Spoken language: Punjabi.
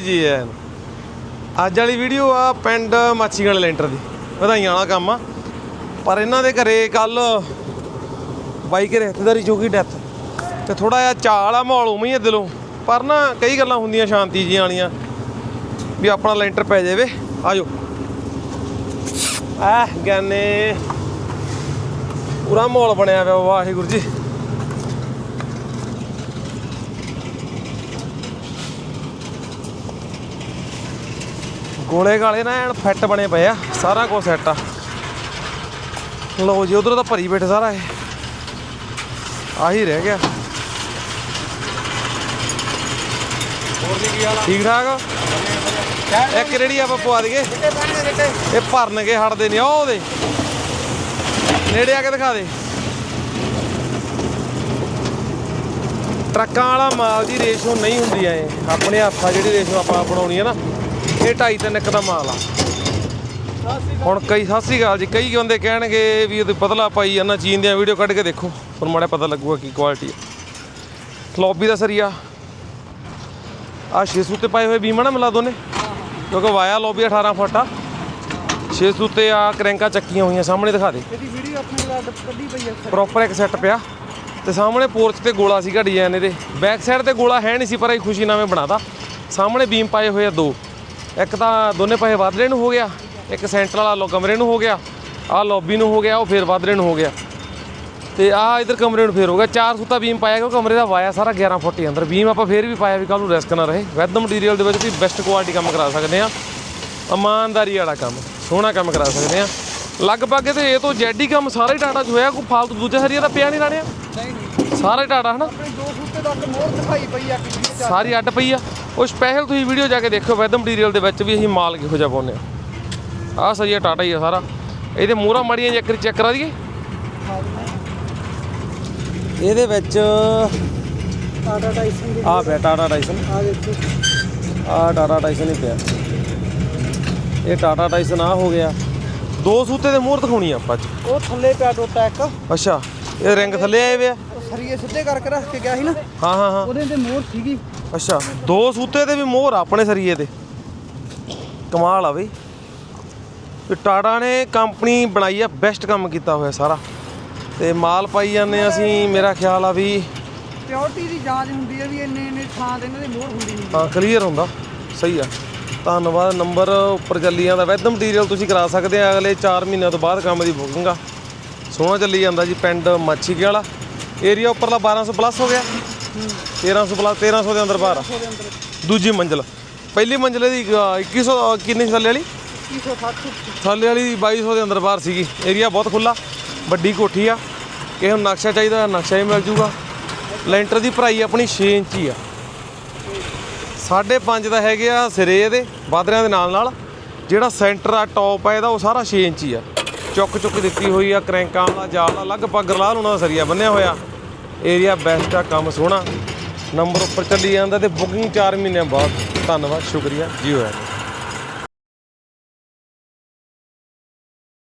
ਜੀ ਐ ਅੱਜ ਵਾਲੀ ਵੀਡੀਓ ਆ ਪਿੰਡ ਮਾਛੀਗੜ ਲੈਂਟਰ ਦੀ। ਵਧਾਈਆਂ ਵਾਲਾ ਕੰਮ ਆ। ਪਰ ਇਹਨਾਂ ਦੇ ਘਰੇ ਕੱਲ ਬਾਈਕ ਰਿਸ਼ਤੇਦਾਰੀ ਜੋ ਡੈਥ ਤੇ ਥੋੜਾ ਜਿਹਾ ਚਾਲ ਆ ਮਾਹੌਲ ਉਵੇਂ ਹੀ ਆ ਦਿਲੋਂ। ਪਰ ਨਾ ਕਈ ਗੱਲਾਂ ਹੁੰਦੀਆਂ ਸ਼ਾਂਤੀ ਜੀ ਵਾਲੀਆਂ। ਵੀ ਆਪਣਾ ਲੈਂਟਰ ਪੈ ਜਾਵੇ। ਆਜੋ। ਆਹ ਗਾਨੇ। ਪੂਰਾ ਮਾਹੌਲ ਬਣਿਆ ਪਿਆ ਵਾਹਿਗੁਰੂ ਜੀ। ਗੋਲੇ ਗਾਲੇ ਨਾ ਐਨ ਫਿੱਟ ਬਣੇ ਪਏ ਆ, ਸਾਰਾ ਕੁਝ ਸੈੱਟ ਆ। ਲਓ ਜੀ, ਉਧਰ ਤਾਂ ਭਰੀ ਬੈਠੇ ਸਾਰਾ ਇਹ। ਆਹੀ ਰਹਿ ਗਿਆ। ਹੋਰ ਨਹੀਂ ਕੀ ਹਾਲ ਠੀਕ ਠਾਕ ਇੱਕ ਰੇੜੀ ਆਪਾਂ ਪਵਾ ਦਈਏ। ਕਿੱਥੇ ਪੈਣਗੇ ਕਿੱਥੇ ਹਟਦੇ ਨਹੀਂ ਉਹ ਉਹਦੇ। ਨੇੜੇ ਆ ਕੇ ਦਿਖਾ ਦੇ। ਟਰੱਕਾਂ ਵਾਲਾ ਮਾਲ ਦੀ ਰੇਸ਼ੋ ਨਹੀਂ ਹੁੰਦੀ ਐ। ਆਪਣੇ ਹੱਥਾਂ ਜਿਹੜੀ ਰੇਸ਼ੋ ਆਪਾਂ ਬਣਾਉਣੀ ਹੈ ਨਾ ਇਹ ਢਾਈ ਤਿੰਨ ਇੱਕ ਦਾ ਮਾਲ ਆ। ਹੁਣ ਕਈ ਸਤਿ ਸ਼੍ਰੀ ਅਕਾਲ ਜੀ ਕਈ ਬੰਦੇ ਕਹਿਣਗੇ ਵੀ ਉਹਦੇ ਪਤਲਾ ਪਾਈ ਜਾਂਦਾ ਚੀਨ ਦੀਆਂ ਵੀਡੀਓ ਕੱਢ ਕੇ ਦੇਖੋ ਤੁਹਾਨੂੰ ਮਾੜਾ ਪਤਾ ਲੱਗੂਗਾ ਕੀ ਕੁਆਲਿਟੀ ਹੈ ਫਲੋਪੀ ਦਾ ਸਰੀਆ। ਆ 600 ਤੇ ਪਾਏ ਹੋਏ ਬੀਮਾ ਨਾ ਮਿਲਾ ਦੋਨੇ? ਕਿਉਂਕਿ ਵਾਇਆ ਲੌਬੀ 18 ਫੁੱਟ ਆ। 600 ਤੇ ਆ ਕਰੈਂਕਾਂ ਚੱਕੀਆਂ ਹੋਈਆਂ ਸਾਹਮਣੇ ਦਿਖਾ ਦੇ। ਇਹਦੀ ਵੀਡੀਓ ਆਪਣੇ ਕੋਲ ਕੱਢੀ ਪਈ ਆ ਪ੍ਰੋਪਰ ਇੱਕ ਸੈੱਟ ਪਿਆ। ਤੇ ਸਾਹਮਣੇ ਪੋਰਚ ਤੇ ਗੋਲਾ ਸੀਗਾ ਡਿਜ਼ਾਈਨ ਇਹਦੇ। ਬੈਕ ਸਾਈਡ ਤੇ ਗੋਲਾ ਹੈ ਨਹੀਂ ਸੀ ਪਰ ਇਹ ਖੁਸ਼ੀ ਨਾਵੇਂ ਬਣਾਤਾ। ਸਾਹਮਣੇ ਬੀਮ ਪਾਏ ਹੋਏ ਆ ਦੋ। ਇੱਕ ਤਾਂ ਦੋਨੇ ਪਾਸੇ ਵਾਧਰੇ ਨੂੰ ਹੋ ਗਿਆ, ਇੱਕ ਸੈਂਟਰ ਵਾਲਾ ਲੋ ਕਮਰੇ ਨੂੰ ਹੋ ਗਿਆ, ਆਹ ਲੌਬੀ ਨੂੰ ਹੋ ਗਿਆ, ਉਹ ਫੇਰ ਵਾਧਰੇ ਨੂੰ ਹੋ ਗਿਆ। ਤੇ ਆਹ ਇਧਰ ਕਮਰੇ ਨੂੰ ਫੇਰ ਹੋ ਗਿਆ, ਚਾਰ ਸੁੱਤਾ ਬੀਮ ਪਾਇਆ ਕਿਉਂ ਕਮਰੇ ਦਾ ਵਾਇਆ ਸਾਰਾ 11 ਫੁੱਟ ਹੀ ਅੰਦਰ। ਬੀਮ ਆਪਾਂ ਫੇਰ ਵੀ ਪਾਇਆ ਵੀ ਕੱਲ ਨੂੰ ਰਿਸਕ ਨਾ ਰਹੇ। ਵੈਦ ਮਟੀਰੀਅਲ ਦੇ ਵਿੱਚ ਵੀ ਬੈਸਟ ਕੁਆਲਿਟੀ ਕੰਮ ਕਰਾ ਸਕਦੇ ਆ ਇਮਾਨਦਾਰੀ ਵਾਲਾ ਕੰਮ, ਸੋਹਣਾ ਕੰਮ ਕਰਾ ਸਕਦੇ ਆ ਲਗਭਗ ਤੇ ਇਹ ਤੋਂ ਜੈਡੀ ਕੰਮ ਸਾਰਾ ਟਾਟਾ 'ਚ ਹੋਇਆ ਕੋਈ ਫਾਲਤੂ ਦੂਜੇ ਹਰੀਆ ਦਾ ਪਿਆ ਨਹੀਂ ਰਾਣਿਆ? ਨਹੀਂ ਨਹੀਂ। ਸਾਰਾ ਟਾਟਾ ਹਨਾ? ਆਪਣੇ ਦੋ ਫੁੱਟੇ ਤੱਕ ਮੋਹਰ ਦਿਖਾਈ ਪਈ ਆ ਕਿ ਵੀਡੀਓ ਸਾਰੀ ਅੱਡ ਪਈ ਆ। ਉਹ ਸਪੈਸ਼ਲ ਤੁਸੀਂ ਵੀਡੀਓ ਜਾ ਕੇ ਦੇਖਿਓ ਵੈਦ ਮਟੀਰੀਅਲ ਦੇ ਵਿੱਚ ਵੀ ਅਸੀਂ ਮਾਲ ਕਿਹੋ ਜਿਹਾ ਪਾਉਂਦੇ ਆ। ਆਹ ਸਹੀ ਆ ਟਾਟਾ ਹੀ ਆ ਸਾਰਾ। ਇਹਦੇ ਮੂਹਰਾਂ ਮਾੜੀਆਂ ਜੇ ਇੱਕ ਚੈੱਕ ਕਰਾ ਦਈਏ। ਇਹਦੇ ਵਿੱਚ ਟਾਟਾ ਟਾਈਸਨ ਦੀ ਆ ਪਿਆ ਟਾਟਾ ਟਾਈਸਨ ਆ ਦੇਖੋ। ਆ ਟਾਟਾ ਟਾਈਸਨ ਹੀ ਪਿਆ। ਇਹ ਟਾਟਾ ਟਾਈਸਨ ਆ ਹੋ ਗਿਆ। ਦੋ ਸੂਤੇ ਦੇ ਮੂਹਰ ਦਿਖਾਉਣੀ ਆ ਆਪਾਂ ਅੱਜ। ਉਹ ਥੱਲੇ ਪਿਆ ਟੋਟਾ ਇੱਕ। ਅੱਛਾ ਇਹ ਰਿੰਗ ਥੱਲੇ ਆਏ ਵੇ ਆ? ਉਹ ਸਰੀਏ ਸਿੱਧੇ ਕਰਕੇ ਰੱਖ ਕੇ ਗਿਆ ਸੀ ਨਾ। ਹਾਂ ਹਾਂ ਹਾਂ। ਉਹਦੇ ਤੇ ਮੋਹਰ ਸੀਗੀ। ਅੱਛਾ ਦੋ ਸੂਤੇ ਦੇ ਵੀ ਮੋਹਰ ਆ ਆਪਣੇ ਸਰੀਏ ਦੇ। ਕਮਾਲ ਆ ਬਈ। ਤੇ ਟਾਟਾ ਨੇ ਕੰਪਨੀ ਬਣਾਈ ਆ ਬੈਸਟ ਕੰਮ ਕੀਤਾ ਹੋਇਆ ਸਾਰਾ। ਤੇ ਮਾਲ ਪਾਈ ਜਾਂਦੇ ਆ ਅਸੀਂ ਮੇਰਾ ਖਿਆਲ ਆ ਵੀ ਪਿਓਰਟੀ ਦੀ ਜਾਂਚ ਹੁੰਦੀ ਹੈ ਵੀ ਇੰਨੇ ਇੰਨੇ ਥਾਂ ਤੇ ਇਹਨਾਂ ਦੀ ਮੋਹਰ ਹੁੰਦੀ ਨਹੀਂ। ਹਾਂ ਕਲੀਅਰ ਹੁੰਦਾ। ਸਹੀ ਆ। ਧੰਨਵਾਦ। ਨੰਬਰ ਉੱਪਰ ਚੱਲੀ ਜਾਂਦਾ। ਵੈਦ ਮਟੀਰੀਅਲ ਤੁਸੀਂ ਕਰਾ ਸਕਦੇ ਆ। ਅਗਲੇ 4 ਮਹੀਨਿਆਂ ਤੋਂ ਬਾਅਦ ਕੰਮ ਦੀ ਬੁਕਿੰਗ ਆ। ਸੋਹਣਾ ਚੱਲੀ ਜਾਂਦਾ ਜੀ ਪਿੰਡ ਮਾਛੀਕੇ ਵਾਲਾ। ਏਰੀਆ ਉੱਪਰਲਾ 1200 ਪਲੱਸ ਹੋ ਗਿਆ। 1300 ਪਲੱਸ 1300 ਦੇ ਅੰਦਰ ਬਾਹਰ ਆ। ਦੂਜੀ ਮੰਜ਼ਲ। ਪਹਿਲੀ ਮੰਜ਼ਲੇ ਦੀ ਅ, 2100 ਕਿੰਨੀ ਥੱਲੇ ਵਾਲੀ? 360 ਥੱਲੇ ਵਾਲੀ 2200 ਦੇ ਅੰਦਰ ਬਾਹਰ ਸੀਗੀ। ਏਰੀਆ ਬਹੁਤ ਖੁੱਲਾ ਵੱਡੀ ਕੋਠੀ ਆ। ਕਿਸੇ ਨੂੰ ਨਕਸ਼ਾ ਚਾਹੀਦਾ ਨਕਸ਼ਾ ਹੀ ਮਿਲ ਜੂਗਾ। ਲੈਂਟਰ ਦੀ ਭਰਾਈ ਆਪਣੀ 6 ਇੰਚੀ ਆ। 5.5 ਦਾ ਹੈਗੇ ਆ ਸਿਰੇ ਇਹਦੇ ਵਾਦਰਿਆਂ ਦੇ ਨਾਲ ਨਾਲ। ਜਿਹੜਾ ਸੈਂਟਰ ਆ ਟੌਪ ਆ, ਇਹਦਾ ਉਹ ਸਾਰਾ 6 ਇੰਚ ਹੀ ਆ। ਚੁੱਕ ਚੁੱਕ ਦਿੱਤੀ ਹੋਈ ਆ, ਕਰੈਂਕਾਂ ਵਾਲਾ, ਜਾਲ ਆ ਲਗਭਗ ਗਰਲਾਲ ਉਹਨਾਂ ਦਾ ਸਰੀਆ ਬੰਨਿਆ ਹੋਇਆ। ਏਰੀਆ ਬੈਸਟ ਆ, ਕੰਮ ਸੋਹਣਾ। ਨੰਬਰ ਉੱਪਰ ਚੱਲੀ ਜਾਂਦਾ ਤੇ ਬੁਕਿੰਗ 4 ਮਹੀਨਿਆਂ ਬਾਅਦ। ਧੰਨਵਾਦ, ਸ਼ੁਕਰੀਆ। ਜੀ ਹੋਇਆ।